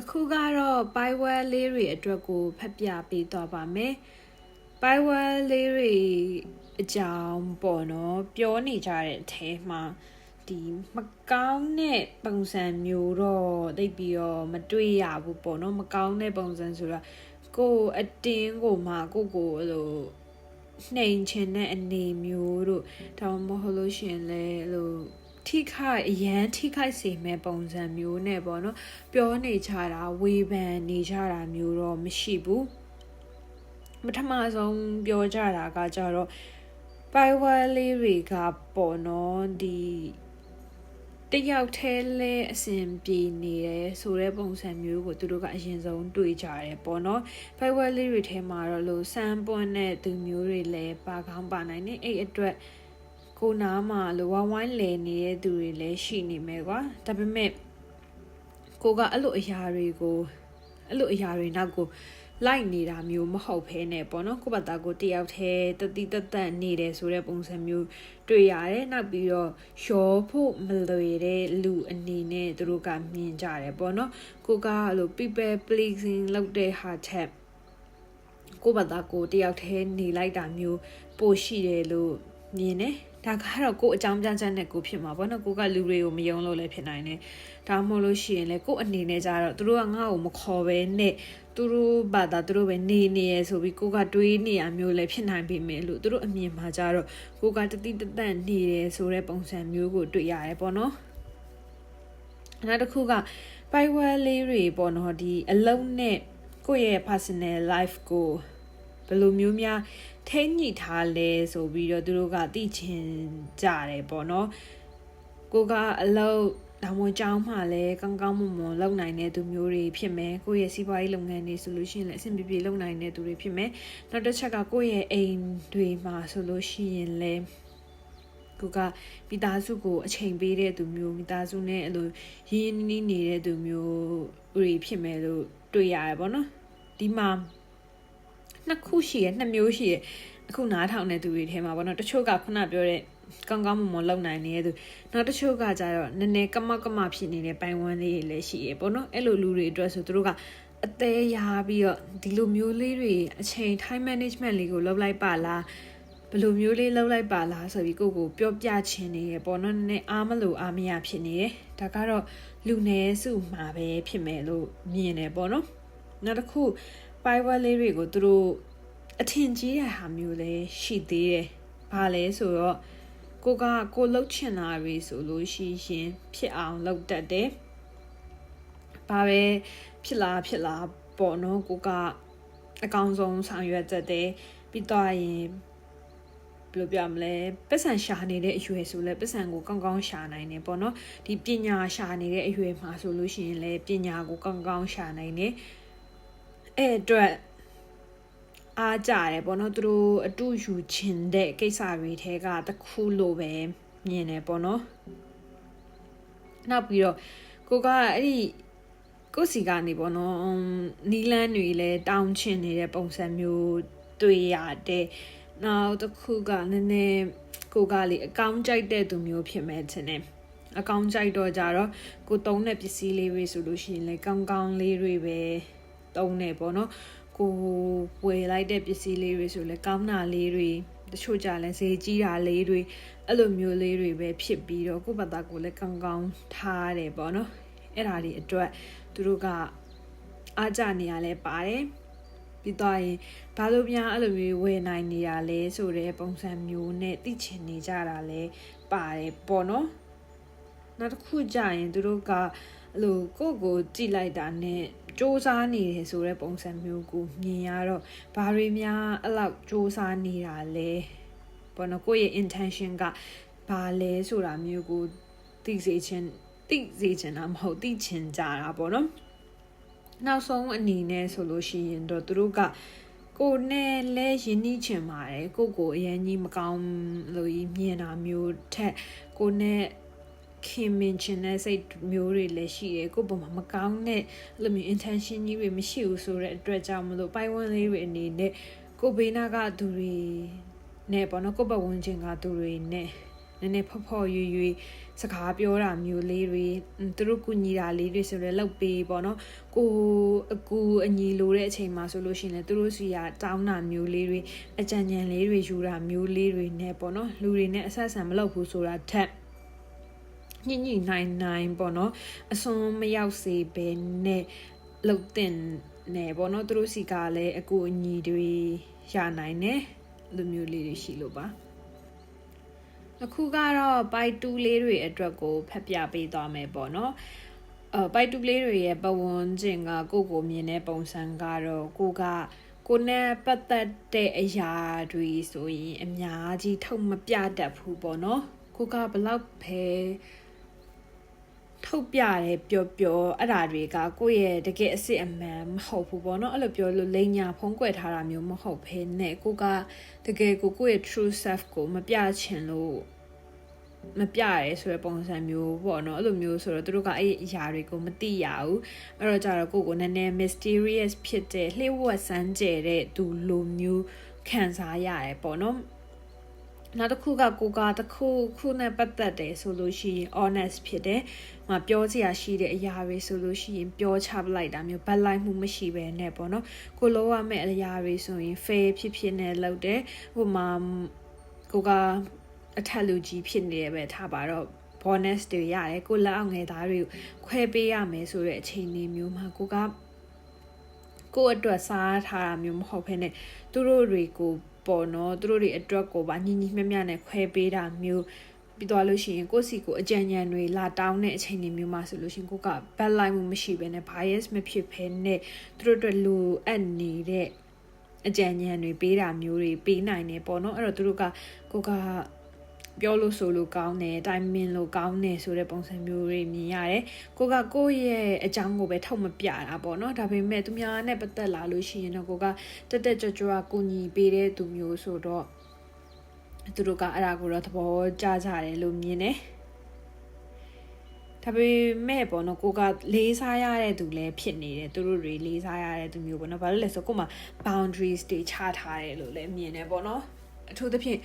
အခုကတော့ Bywell လေးတွေအတွက်ကိုဖတ်ပြပေးသွားပါမယ် Bywell လေးတွေအကြောင်းပေါ့နော်ပြောနေကြတဲ့အထဲမှာဒီမကောင်းတဲ့ပုံစံမျိုးတော့သိပ်ပြီးတော့မတွေ့ရဘူးပေါ့နော်မကောင်းတဲ့ပုံစံဆိုတာကိုယ်အတင်းကိုမှကိုကိုအဲ့လိုနှိမ်ချင်တဲ့အနေမျိုးတို့ဒါမှမဟုတ်လို့ရှရင်လဲအဲ့လို ထိခိုက်အရန်ထိခိုက်စေမဲ့ပုံစံမျိုးနဲ့ပေါ့နော်ပြောနေကြတာဝေဖန်နေကြတာမျိုးတော့မရှိဘူးပထမဆုံးပြောကြတာကကြတော့ Bywell လေးတွေကပေါ့နော်ဒီတယောက်တည်းလဲအဆင်ပြေနေတယ်ဆိုတဲ့ပုံစံမျိုးကိုသူတို့ကအရင်ဆုံးတွေ့ကြတယ်ပေါ့နော်။ Bywell လေးတွေထဲမှာတော့လို့စမ်းပွန်းတဲ့သူမျိုးတွေလည်းပါကောင်းပါနိုင်တယ်အဲ့အတွက် ကိုနားမှာလိုဝိုင်းလဲနေတဲ့သူတွေလည်းရှိနေမယ်ကွာဒါပေမဲ့ကိုကအဲ့လိုအရာတွေကိုအဲ့လိုအရာတွေနောက်ကိုလိုက်နေတာမျိုးမဟုတ်ဖဲနဲ့ပေါ့နော်ကိုယ့်ဘာသာကိုတယောက်တည်းတတိတသက်နေတယ်ဆိုတဲ့ပုံစံမျိုးတွေ့ရတယ်နောက်ပြီးတော့ရောဖို့မလွယ်တဲ့လူအနေနဲ့သူတို့ကမြင်ကြတယ်ပေါ့နော်ကိုကအဲ့လို people pleasing လုပ်တဲ့ဟာချက်ကိုယ့်ဘာသာကိုတယောက်တည်းနေလိုက်တာမျိုးပိုရှိတယ်လို့မြင်တယ် ဒါကတော့ကို့အကြောင်းပြချက်နဲ့ကိုဖြစ်မှာပေါ့နော်ကိုကလူတွေကိုမယုံလို့လည်းဖြစ်နိုင်တယ်ဒါမှမဟုတ်လို့ရှိရင်လည်းကို့အနေနဲ့ကြတော့သူတို့ကငါ့ကိုမခေါ်ပဲနဲ့သူတို့ဘာသာသူတို့ပဲနေနေရဆိုပြီးကိုကတွေးနေရမျိုးလည်းဖြစ်နိုင်ပေမဲ့လို့သူတို့အမြင်မှာကြတော့ကိုကတတိတတန့်နေတယ်ဆိုတဲ့ပုံစံမျိုးကိုတွေ့ရတယ်ပေါ့နော်နောက်တစ်ခုက Bywell လေးတွေပေါ့နော်ဒီအလုံးနဲ့ကိုယ့်ရဲ့ personal life ကိုဘ ယ်လိုမျိုးများထိညှိထားလဲဆိုပြီးတော့သူတို့ကသိချင်ကြတယ်ပေါ့နော်ကိုကအလုပ်ဒါမှမဟုတ်ကြောင်းမှလည်းကောင်းကောင်းမွန်မွန်လုပ်နိုင်တဲ့သူမျိုးတွေဖြစ်မယ်ကိုယ့်ရဲ့စီးပွားရေးလုပ်ငန်းတွေဆိုလို့ရှိရင်လည်းအဆင်ပြေပြေလုပ်နိုင်တဲ့သူတွေဖြစ်မယ်နောက်တစ်ချက်ကကိုယ့်ရဲ့အိမ်တွေမှာဆိုလို့ရှိရင်လည်းကိုကမိသားစုကိုအချိန်ပေးတဲ့သူမျိုးမိသားစုနဲ့အဲ့လိုရင်းနှီးနေတဲ့သူမျိုးတွေဖြစ်မယ်လို့တွေ့ရတယ်ပေါ့နော်ဒီမှာ နှစ်ခုရှိရနှစ်မျိုးရှိရအခုနားထောင်တဲ့သူတွေထဲမှာပေါ့နော်တချို့ကခုနပြောတဲ့ကောင်းကောင်းမွန်မွန်လုပ်နိုင်နေတဲ့သူနောက်တချို့ကကြတော့နည်းနည်းကမကမဖြစ်နေတဲ့ပိုင်ဝန်းလေးတွေလည်းရှိရပေါ့နော်အဲ့လိုလူတွေအတွက်ဆိုသူတို့ကအသေးရပြီးတော့ဒီလိုမျိုးလေးတွေအချိန် time management လေးကိုလုပ်လိုက်ပါလားဘယ်လိုမျိုးလေးလုပ်လိုက်ပါလားဆိုပြီးကိုကိုပြောပြချင်နေရပေါ့နော်နည်းနည်းအားမလို့အားမရဖြစ်နေတယ်ဒါကတော့လူနည်းစုမှာပဲဖြစ်မယ်လို့မြင်တယ်ပေါ့နော်နောက်တစ်ခု fiber လေးတွေကိုသူတို့အထင်ကြီးတဲ့ဟာမျိုးလည်းရှိသေးတယ်။ဘာလဲဆိုတော့ကိုကကိုလှုပ်ချင်တာတွေဆိုလို့ရှိရင်ဖြစ်အောင်လုပ်တတ်တယ်။ဘာပဲဖြစ်လာဖြစ်လာပေါ့နော်ကိုကအကောင်းဆုံးဆောင်ရွက်တတ်တယ်ပြီးတော့ရင်ဘယ်လိုပြမလဲပတ်စံရှာနေတဲ့အရွယ်ဆိုလဲပတ်စံကိုကောင်းကောင်းရှာနိုင်တယ်ပေါ့နော်ဒီပညာရှာနေတဲ့အရွယ်မှာဆိုလို့ရှိရင်လဲပညာကိုကောင်းကောင်းရှာနိုင်တယ် အဲ့အတွက်အားကြတယ်ပေါ့နော်သူတို့အတူယူချင်တဲ့ကိစ္စတွေထဲကတစ်ခုလို့ပဲမြင်တယ်ပေါ့နော်နောက်ပြီးတော့ကိုကအဲ့ဒီကိုစီကနေပေါ့နော်နီလန်းတွေလည်းတောင်းချင်နေတဲ့ပုံစံမျိုးတွေ့ရတယ်နောက်တစ်ခုကနည်းနည်းကိုကလေအကောင့်ကြိုက်တဲ့သူမျိုးဖြစ်မဲ့ထင်တယ်အကောင့်ကြိုက်တော့ကြတော့ကိုသုံးတဲ့ပစ္စည်းလေးတွေဆိုလို့ရှိရင်လေကောင်းကောင်းလေးတွေပဲ သုံးနေပေါ့နော်ကိုဝယ်လိုက်တဲ့ပစ္စည်းလေးတွေဆိုလဲကောင်းတာလေးတွေတချို့ကြလဲဈေးကြီးတာလေးတွေအဲ့လိုမျိုးလေးတွေပဲဖြစ်ပြီးတော့ကိုယ့်ဘာသာကိုလည်းကောင်းကောင်းထားတယ်ပေါ့နော်အဲ့ဒါတွေအတွက်သူတို့ကအားကြနေရလဲပါတယ်ပြီးတော့ရင်ဘာလို့များအဲ့လိုမျိုးဝယ်နိုင်နေရလဲဆိုတဲ့ပုံစံမျိုးနဲ့သိချင်နေကြတာလဲပါတယ်ပေါ့နော်နောက်တစ်ခုကြာရင်သူတို့ကအဲ့လိုကိုယ့်ကိုကြိလိုက်တာနဲ့ စ조사နေတယ်ဆိုတဲ့ပုံစံမျိုးကိုမြင်ရတော့ဘာတွေများအဲ့လောက်စ조사နေတာလဲဘောနော်ကိုယ့်ရဲ့ intention ကဘာလဲဆိုတာမျိုးကိုသိစေချင်သိစေချင်တာမဟုတ်သိချင်ကြတာပေါ့နော်နောက်ဆုံးအနေနဲ့ဆိုလို့ရှိရင်တော့သူတို့ကကိုနဲ့လဲရင်းနှီးချင်ပါတယ်ကိုကိုအရင်ကြီးမကောင်းလို့မြင်တာမျိုးထက်ကိုနဲ့ ခင်မင်ချင်တဲ့စိတ်မျိုးတွေလည်းရှိတယ်ကိုယ့်ပုံမှာမကောင်းတဲ့အဲ့လိုမျိုး intention ကြီးတွေမရှိဘူးဆိုတဲ့အတွက်ကြောင့်မလို့ပိုင်ဝန်းလေးတွေအနေနဲ့ကိုဘေးနာကသူတွေနဲ့ပေါ့နော်ကိုယ့်ဘဝဝင်ချင်းကသူတွေနဲ့နည်းနည်းဖော့ဖော့ရွရွစကားပြောတာမျိုးလေးတွေသူတို့ကူညီတာလေးတွေဆိုလည်းလောက်ပေးပေါ့နော်ကိုအကူအညီလိုတဲ့အချိန်မှာဆိုလို့ရှိရင်လည်းသူတို့စီကတောင်းတာမျိုးလေးတွေအကြံဉာဏ်လေးတွေယူတာမျိုးလေးတွေနဲ့ပေါ့နော်လူတွေနဲ့အဆက်ဆံမလုပ်ဘူးဆိုတာထက် ညညနိုင်နိုင်ပေါ့နော်အစွန်မရောက်စေဘဲနဲ့လှုပ်တင်နေပေါ့နော်သူတို့စီကလည်းအကူအညီတွေရနိုင်တယ်လူမျိုးလေးတွေရှိလို့ပါအခုကတော့ byte 2လေးတွေအတွက်ကိုဖတ်ပြပေးသွားမယ်ပေါ့နော်အဲ byte 2လေးတွေရဲ့ပဝန်းကျင်ကကိုကိုမြင်တဲ့ပုံစံကတော့ကိုကကိုနဲ့ပတ်သက်တဲ့အရာတွေဆိုရင်အများကြီးထုတ်မပြတတ်ဘူးပေါ့နော်ကိုကဘလောက်ပဲ ထုတ်ပြတယ်ပျော်ပျော်အဲ့ဓာတွေကကိုယ့်ရဲ့တကယ်အစ်စ်အမှန်မဟုတ်ဘူးပေါ့နော်အဲ့လိုပြောလို့လိန်ညာဖုံးကွယ်ထားတာမျိုးမဟုတ်ဘဲနဲ့ကိုကတကယ်ကိုကိုယ့်ရဲ့ true self ကိုမပြချင်လို့မပြရဲဆိုတဲ့ပုံစံမျိုးပေါ့နော်အဲ့လိုမျိုးဆိုတော့သူတို့ကအဲ့အရာတွေကိုမသိရဘူးအဲ့တော့ကြတော့ကိုကိုနည်းနည်း mysterious ဖြစ်တဲ့လှိဝက်စမ်းကြဲတဲ့သူလိုမျိုးခံစားရတယ်ပေါ့နော်နောက်တစ်ခုကကိုကတစ်ခုခုနဲ့ပတ်သက်တယ်ဆိုလို့ရှိရင် honest ဖြစ်တယ်။ မပြောစရာရှိတဲ့အရာတွေဆိုလို့ရှိရင်ပြောချပလိုက်တာမျိုးဗတ်လိုက်မှုမရှိပဲနဲ့ပေါ့နော်။ကိုလိုရမယ့်အရာတွေဆိုရင် fair ဖြစ်ဖြစ်နဲ့လုပ်တယ်။ဟိုမှာကိုကအထက်လူကြီးဖြစ်နေရပဲထားပါတော့ bonus တွေရတယ်ကိုလက်အောင်ငယ်သားတွေကိုခွဲပေးရမယ်ဆိုတဲ့အခြေအနေမျိုးမှာကိုကကိုယ့်အတွက်စားထားတာမျိုးမဟုတ်ဘဲနဲ့သူတို့တွေကိုပေါ့နော်သူတို့တွေအတွက်ကိုပါညီညီမျှမျှနဲ့ခွဲပေးတာမျိုး ပြီးသွားလို့ရှိရင်ကိုယ့်စီကိုအကြံဉာဏ်တွေလာတောင်းတဲ့အချိန်တွေမျိုးမှာဆိုလို့ရှိရင်ကိုက bad line မှုမရှိဘဲနဲ့ bias မဖြစ်ဘဲနဲ့သူတို့အတွက်လိုအပ်နေတဲ့အကြံဉာဏ်တွေပေးတာမျိုးတွေပေးနိုင်တယ်ပေါ့နော်အဲ့တော့သူတို့ကကိုကပြောလို့ဆိုလို့ကောင်းတယ်တိုင်မင်လို့ကောင်းတယ်ဆိုတဲ့ပုံစံမျိုးတွေမြင်ရတယ်ကိုကကိုယ့်ရဲ့အကြောင်းကိုပဲထုတ်မပြတာပေါ့နော်ဒါပေမဲ့သူများနဲ့ပတ်သက်လာလို့ရှိရင်တော့ကိုကတက်တက်ကြွကြွကူညီပေးတဲ့သူမျိုးဆိုတော့ သူတို့ကအဲ့ဒါကိုတော့သဘောကျကြတယ်လို့မြင်တယ်ဒါပေမဲ့ပေါ့နော်ကိုကလေးစားရတဲ့သူလည်းဖြစ်နေတယ်သူတို့တွေလေးစားရတဲ့သူမျိုးပေါ့နော်ဘာလို့လဲဆိုကိုမှ boundaries တွေချထားတယ်လို့လည်းမြင်တယ်ပေါ့နော်အထူးသဖြင့်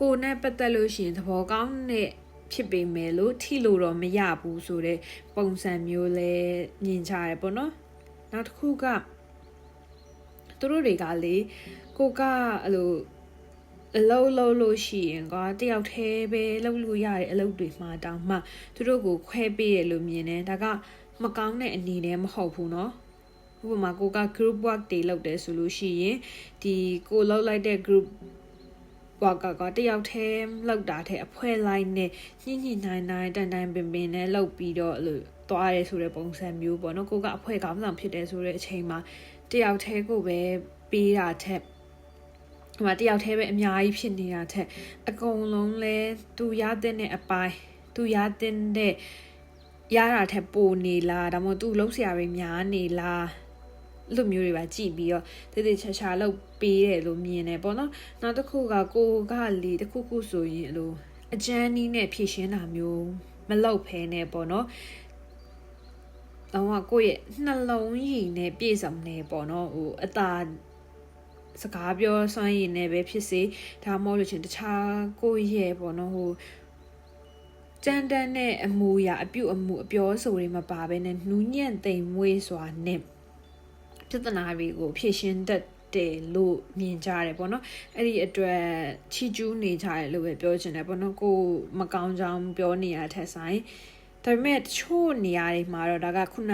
ကိုနဲ့ပတ်သက်လို့ရှိရင်သဘောကောင်းတဲ့ဖြစ်ပေမဲ့လို့ထိလို့တော့မရဘူးဆိုတဲ့ပုံစံမျိုးလဲမြင်ကြရပေါ့နော်နောက်တစ်ခုကသူတို့တွေကလေကိုကအဲ့လို အလုပ်လုပ်လို့ရှိရင်ကတယောက်တည်းပဲလုပ်လို့ရတဲ့အလုပ်တွေမှာတောင်မှသူတို့ကိုခွဲပေးရလို့မြင်တယ်ဒါကမကောင်းတဲ့အနေနဲ့မဟုတ်ဘူးเนาะဥပမာကိုက group work တွေလုပ်တယ်ဆိုလို့ရှိရင်ဒီကိုလောက်လိုက်တဲ့ group ကွာကကတယောက်တည်းလောက်တာတဲ့အဖွဲ့လိုက်နဲ့ညှိညှိနိုင်နိုင်တန်တန်ပင်ပင်နဲ့လောက်ပြီးတော့အဲ့လိုသွားရဲဆိုတဲ့ပုံစံမျိုးပေါ့နော်ကိုကအဖွဲ့ကောင်းဆောင်ဖြစ်တယ်ဆိုတဲ့အချိန်မှာတယောက်တည်းကိုပဲပေးတာထက် ဟိုမှာတယောက်တည်းပဲအများကြီးဖြစ်နေတာထက်အကုန်လုံးလဲသူရတဲ့အပိုင်းသူရတဲ့ရတာထက်ပိုနေလားဒါမှမဟုတ်သူလုံးဆရာတွေများနေလားလိုမျိုးတွေပါကြည့်ပြီးတော့တည်တည်ချာချာလောက်ပေးတယ်လို့မြင်တယ်ပေါ့နော်နောက်တစ်ခုကကိုကလေတစ်ခုခုဆိုရင်အဲ့လိုအကျန်းနီးနဲ့ဖြည့်ရှင်းတာမျိုးမလောက်ဖဲနဲ့ပေါ့နော်တော့ကိုယ့်ရဲ့နှလုံးရည်နဲ့ပြည့်စုံနေပေါ့နော်ဟိုအตา စကားပြောစွမ်းရည်နဲ့ပဲဖြစ်စေဒါမှမဟုတ်လို့ချင်းတခြားကိုယ့်ရဲ့ပေါ့နော်ဟိုကြမ်းတမ်းတဲ့အမူအရာအပြုတ်အမူအပြောဆိုတွေမပါဘဲနဲ့နူးညံ့သိမ်မွေးစွာနဲ့ပြဿနာတွေကိုဖြေရှင်းတတ်တယ်လို့မြင်ကြတယ်ပေါ့နော်အဲ့ဒီအတွက်ချီကျူးနေကြတယ်လို့ပဲပြောချင်တယ်ပေါ့နော်ကိုမကောင်းကြောင်းပြောနေရတဲ့ထက်ဆိုင်ဒါပေမဲ့တချို့နေရာတွေမှာတော့ဒါကခုန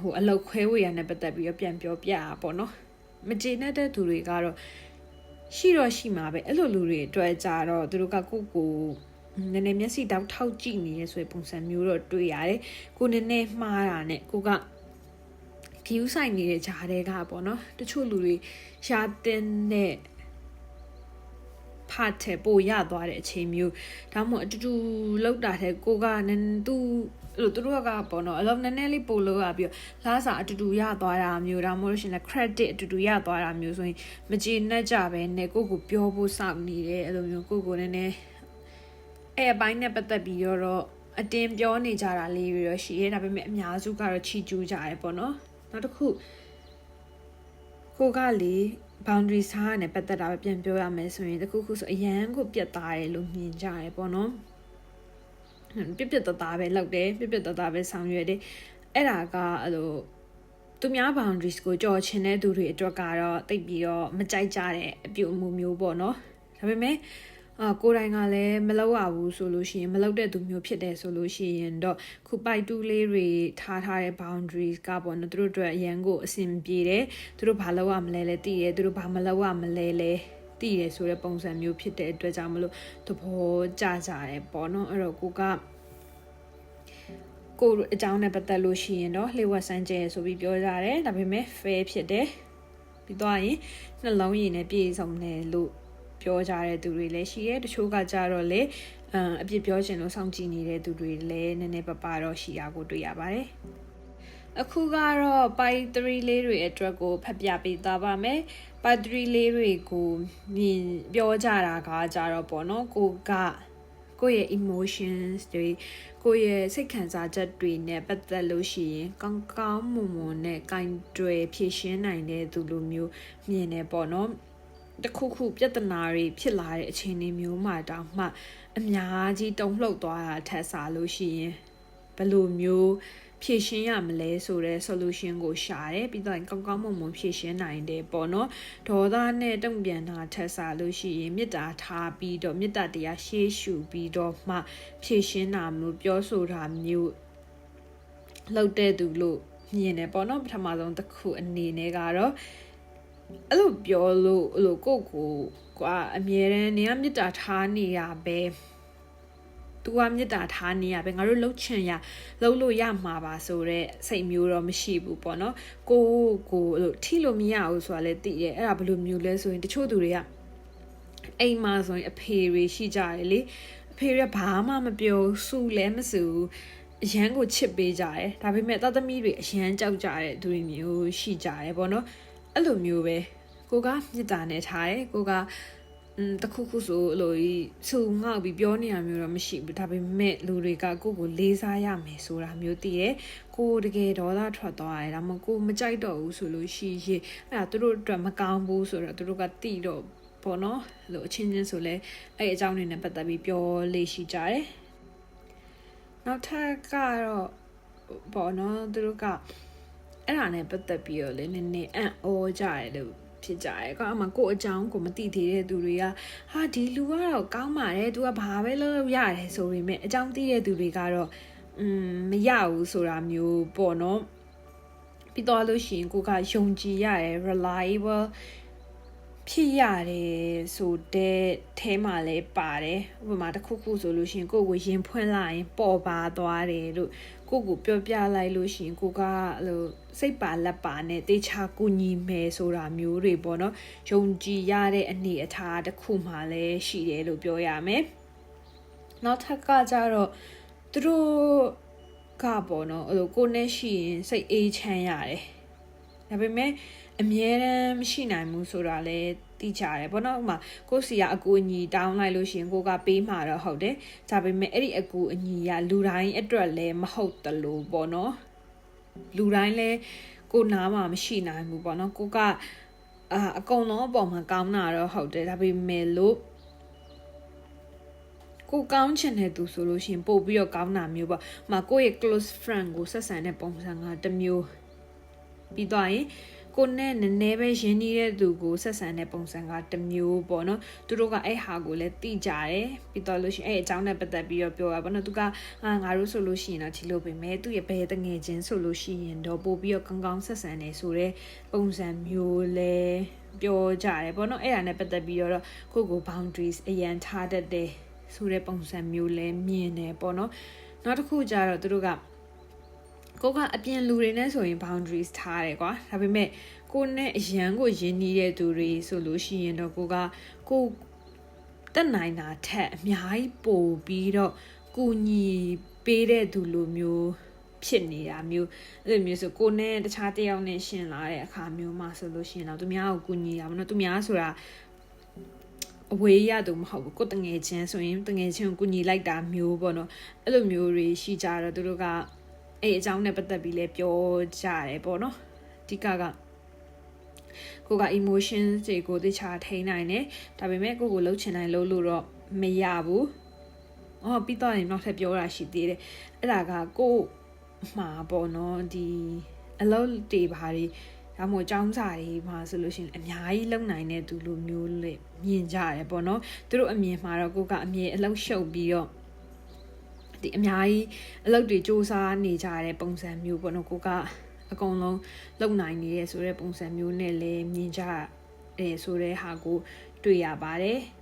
ဟိုအလောက်ခွဲဝေရနဲ့ပတ်သက်ပြီးတော့ပြန်ပြောပြတာပေါ့နော် မကျေနပ်တဲ့သူတွေကတော့ရှိတော့ရှိမှာပဲအဲ့လိုလူတွေအတွက်ကြတော့သူတို့ကကိုကိုနည်းနည်းမျက်စိတောက်ထောက်ကြည့်နေရဲဆိုတဲ့ပုံစံမျိုးတော့တွေ့ရတယ်ကိုနည်းနည်းမှားတာနဲ့ကိုကဂီယူဆိုင်နေတဲ့ဂျားတွေကပေါ့နော်တချို့လူတွေရှာတင်တဲ့ ဖတ်တဲ့ပို့ရသွားတဲ့အချိန်မျိုးဒါမှမဟုတ်အတူတူလောက်တာတဲ့ကိုကနန်းသူအဲ့လိုသူတို့ကပေါ့နော်အလုံးနည်းနည်းလေးပို့လို့ရပြီးတော့လားစာအတူတူရသွားတာမျိုးဒါမှမဟုတ်ရှင်လည်း credit အတူတူရသွားတာမျိုးဆိုရင်မကြည်နဲ့ကြပဲနဲ့ကိုကိုပြောဖို့စောင့်နေတယ်အဲ့လိုမျိုးကိုကိုနည်းနည်းအဲ့အပိုင်းနဲ့ပတ်သက်ပြီးတော့အတင်းပြောနေကြတာလေးတွေတော့ရှိရဲဒါပေမဲ့အများစုကတော့ချီကျူးကြရဲပေါ့နော်နောက်တစ်ခုကိုကလေ boundary စားနဲ့ပတ်သက်တာပဲပြန်ပြောရမယ်ဆိုရင်တခုခုဆိုအရန်ကိုပြတ်သားတယ်လို့မြင်ကြရဲပေါ့နော်ပြက်ပြက်တသားပဲလောက်တယ်ပြက်ပြက်တသားပဲဆောင်ရွက်တယ်အဲ့ဒါကအဲ့လိုသူများ boundaries ကိုကြော်ချင်တဲ့သူတွေအတွက်ကတော့တိတ်ပြီးတော့မကြိုက်ကြတဲ့အပြုအမူမျိုးပေါ့နော်ဒါပေမဲ့ အာကိုယ်တိုင်ကလည်းမလောက်ရဘူးဆိုလို့ရှိရင်မလောက်တဲ့သူမျိုးဖြစ်တယ်ဆိုလို့ရှိရင်တော့ခုပိုက်တူးလေးတွေထားထားတဲ့ boundaries ကပေါ့နော်သူတို့အတွက်အရန်ကိုအဆင်ပြေတယ်သူတို့ဘာလောက်ရမလဲလဲသိတယ်သူတို့ဘာမလောက်ရမလဲလဲတည်တယ်ဆိုတဲ့ပုံစံမျိုးဖြစ်တဲ့အတွက်ကြောင့်မလို့သဘောကျကြတယ်ပေါ့နော်အဲ့တော့ကိုကကိုအကြောင်းနဲ့ပတ်သက်လို့ရှိရင်တော့လှေဝက်စမ်းကျဲဆိုပြီးပြောကြတယ်ဒါပေမဲ့ fair ဖြစ်တယ်ပြီးတော့ရင်နှလုံးရည်နဲ့ပြည့်စုံတယ်လို့ ပြောကြတဲ့သူတွေလည်းရှိရဲတချို့ကကြတော့လေအပြစ်ပြောချင်လို့စောင့်ကြည့်နေတဲ့သူတွေလည်းနည်းနည်းပပတော့ရှိရကိုတွေ့ရပါတယ်အခုကတော့ပိုက်3လေးတွေအတွက်ကိုဖတ်ပြပေးသွားပါမယ်ပိုက်3လေးတွေကိုမြင်ပြောကြတာကကြတော့ပေါ့နော်ကိုကကိုယ့်ရဲ့ emotions တွေကိုယ့်ရဲ့စိတ်ခံစားချက်တွေနဲ့ပတ်သက်လို့ရှိရင်ကောင်းကောင်းမွန်မွန်နဲ့ကင်တွယ်ဖြည့်ရှင်းနိုင်တဲ့သူလိုမျိုးမြင်နေပေါ့နော် တခုခုပြဿနာတွေဖြစ်လာတဲ့အခြေအနေမျိုးမှတောင်မှ အများကြီးတုံ့လှုပ်သွားတာထက်စားလို့ရှိရင်ဘယ်လိုမျိုးဖြည့်ရှင်းရမလဲဆိုတဲ့ solution ကိုရှာတယ်ပြီးတော့ကောင်းကောင်းမွန်မွန်ဖြည့်ရှင်းနိုင်တယ်ပေါ့နော်ဒေါသနဲ့တုံ့ပြန်တာထက်စားလို့ရှိရင်မေတ္တာထားပြီးတော့မေတ္တာတရားရှေးရှုပြီးတော့မှဖြည့်ရှင်းတာမျိုးပြောဆိုတာမျိုးလောက်တဲ့သူလို့မြင်တယ်ပေါ့နော်ပထမဆုံးတစ်ခုအနေနဲ့ကတော့ အဲ့လိုပြောလို့အဲ့လိုကိုကိုကအမြဲတမ်းနေရမေတ္တာထားနေရပဲသူကမေတ္တာထားနေရပဲငါတို့လှုပ်ချင်ရလှုပ်လို့ရမှာပါဆိုတော့စိတ်မျိုးတော့မရှိဘူးပေါ့နော်ကိုကိုအဲ့လိုထိလို့မရဘူးဆိုတာလည်းသိတယ်အဲ့ဒါဘယ်လိုမျိုးလဲဆိုရင်တချို့သူတွေကအိမ်မှာဆိုရင်အဖေတွေရှိကြတယ်လေအဖေတွေကဘာမှမပြောစူလည်းမစူအရန်ကိုချစ်ပေးကြတယ်ဒါပေမဲ့တသမီးတွေအရန်ကြောက်ကြတဲ့သူတွေမျိုးရှိကြတယ်ပေါ့နော် အဲ့လိုမျိုးပဲကိုကမြစ်တာနဲ့ထားတယ်ကိုကอืมတခုခုဆိုအဲ့လိုဆူငေါ့ပြီးပြောနေရမျိုးတော့မရှိဘူးဒါပေမဲ့လူတွေကကိုကိုလေးစားရမယ်ဆိုတာမျိုးသိတယ်ကိုတကယ်ဒေါသထွက်သွားတယ်ဒါမှမဟုတ်ကိုမကြိုက်တော့ဘူးဆိုလို့ရှိရင်အဲ့ဒါသူတို့အတွက်မကောင်းဘူးဆိုတော့သူတို့ကတိတော့ပေါ့နော်အဲ့လိုအချင်းချင်းဆိုလဲအဲ့အကြောင်းတွေနဲ့ပတ်သက်ပြီးပြောလေးရှိကြတယ်နောက်ထပ်ကတော့ပေါ့နော်သူတို့က အဲ့ဒါနဲ့ပတ်သက်ပြီးတော့လည်းနည်းနည်းအံ့ဩကြတယ်လို့ဖြစ်ကြတယ်ကောအမှကို့အကြောင်းကိုမသိသေးတဲ့သူတွေကဟာဒီလူကတော့ကောင်းပါတယ်သူကဘာပဲလုပ်လို့ရတယ်ဆိုပေမဲ့အကြောင်းသိတဲ့သူတွေကတော့อืมမရဘူးဆိုတာမျိုးပေါ့နော်ပြီးတော့လို့ရှိရင်ကိုကယုံကြည်ရတယ် reliable ဖြစ်ရတယ်ဆိုတဲ့အဲမှာလဲပါတယ်ဥပမာတစ်ခုခုဆိုလို့ရှိရင်ကိုကိုရင်ဖွင့်လိုက်ရင်ပေါ်ပါသွားတယ်လို့ကိုကိုပြောပြလိုက်လို့ရှိရင်ကိုကအဲ့လိုစိတ်ပါလက်ပါနဲ့တေချာကူညီမယ်ဆိုတာမျိုးတွေပေါ့နော်ယုံကြည်ရတဲ့အနေအထားတစ်ခုမှလည်းရှိတယ်လို့ပြောရမယ်နောက်ထပ်ကကြတော့သူတို့ကပေါ့နော်အဲ့လိုကိုနဲ့ရှိရင်စိတ်အေးချမ်းရတယ်ဒါပေမဲ့ အမြဲတမ်းမရှိနိုင်ဘူးဆိုတာလည်းသိကြတယ်ပေါ့နော်ဥမာကိုစီကအကူအညီတောင်းလိုက်လို့ရှိရင်ကိုကပေးမှာတော့ဟုတ်တယ်ဒါပေမဲ့အဲ့ဒီအကူအညီကလူတိုင်းအတွက်လည်းမဟုတ်တလို့ပေါ့နော်လူတိုင်းလည်းကိုနားမှာမရှိနိုင်ဘူးပေါ့နော်ကိုကအာအကုန်လုံးအပေါ်မှာကောင်းတာတော့ဟုတ်တယ်ဒါပေမဲ့လို့ကိုကောင်းချင်တဲ့သူဆိုလို့ရှိရင်ပို့ပြီးတော့ကောင်းတာမျိုးပေါ့။မှာကိုယ့်ရဲ့ close friend ကိုဆက်ဆံတဲ့ပုံစံကတစ်မျိုးပြီးတော့ရင် ကိုနဲ့နည်းနည်းပဲရင်းနှီးတဲ့သူကိုဆက်ဆံတဲ့ပုံစံကတစ်မျိုးပေါ့နော်သူတို့ကအဲ့ဟာကိုလည်းသိကြတယ်ပြီးတော့လို့ရှိရင်အဲ့အကြောင်းနဲ့ပတ်သက်ပြီးတော့ပြောရပါတော့သူကအာငါတို့ဆိုလို့ရှိရင်တော့ဒီလိုပဲမဲ့သူရဲ့ဘယ်တငယ်ချင်းဆိုလို့ရှိရင်တော့ပို့ပြီးတော့ကောင်းကောင်းဆက်ဆံနေဆိုတဲ့ပုံစံမျိုးလဲပြောကြတယ်ပေါ့နော်အဲ့ဒါနဲ့ပတ်သက်ပြီးတော့ကိုကို boundaries အရန်ထားတတ်တယ်ဆိုတဲ့ပုံစံမျိုးလဲမြင်တယ်ပေါ့နော်နောက်တစ်ခုကျတော့သူတို့က ကိုကအပြင်လူတွေနဲ့ဆိုရင် boundaries ထားတယ်ကွာဒါပေမဲ့ကိုနဲ့အရန်ကိုယဉ်နေတဲ့သူတွေဆိုလို့ရှိရင်တော့ကိုကကိုတက်နိုင်တာထက်အများကြီးပိုပြီးတော့ကူညီပေးတဲ့သူလိုမျိုးဖြစ်နေတာမျိုးအဲ့လိုမျိုးဆိုကိုနဲ့တခြားတယောက်နဲ့ရှင်လာတဲ့အခါမျိုးမှဆိုလို့ရှိရင်တော့သူများကိုကူညီတာမနော်သူများဆိုတာအဝေးရသူမဟုတ်ဘူးကိုတငယ်ချင်းဆိုရင်တငယ်ချင်းကိုကူညီလိုက်တာမျိုးပေါ့နော်အဲ့လိုမျိုးတွေရှိကြတော့သူတို့က အဲ့အကြောင်းနဲ့ပတ်သက်ပြီးလဲပြောကြတယ်ပေါ့နော်အဓိကကကိုက emotion တွေကိုတခြားထိန်းနိုင်တယ်ဒါပေမဲ့ကိုကိုလှုပ်ချင်တိုင်းလှုပ်လို့တော့မရဘူးအော်ပြီးတော့ရင်နောက်ထပ်ပြောတာရှိသေးတယ်အဲ့ဒါကကို့မှာပေါ့နော်ဒီအလုပ်တွေဘာတွေဒါမှမဟုတ်ចောင်းစာတွေမှာဆိုလို့ရှိရင်အများကြီးလုံနိုင်တဲ့သူလိုမျိုးလေမြင်ကြရတယ်ပေါ့နော်သူတို့အမြင်မှာတော့ကိုကအမြင်အလုပ်ရှုပ်ပြီးတော့ ဒီအများကြီးအလုပ်တွေစ조사နေကြတဲ့ပုံစံမျိုးပေါ့နော်ကိုကအကုန်လုံးလုံနိုင်နေရဲဆိုတဲ့ပုံစံမျိုးနဲ့လည်းမြင်ကြရဲဆိုတဲ့ဟာကိုတွေ့ရပါတယ်။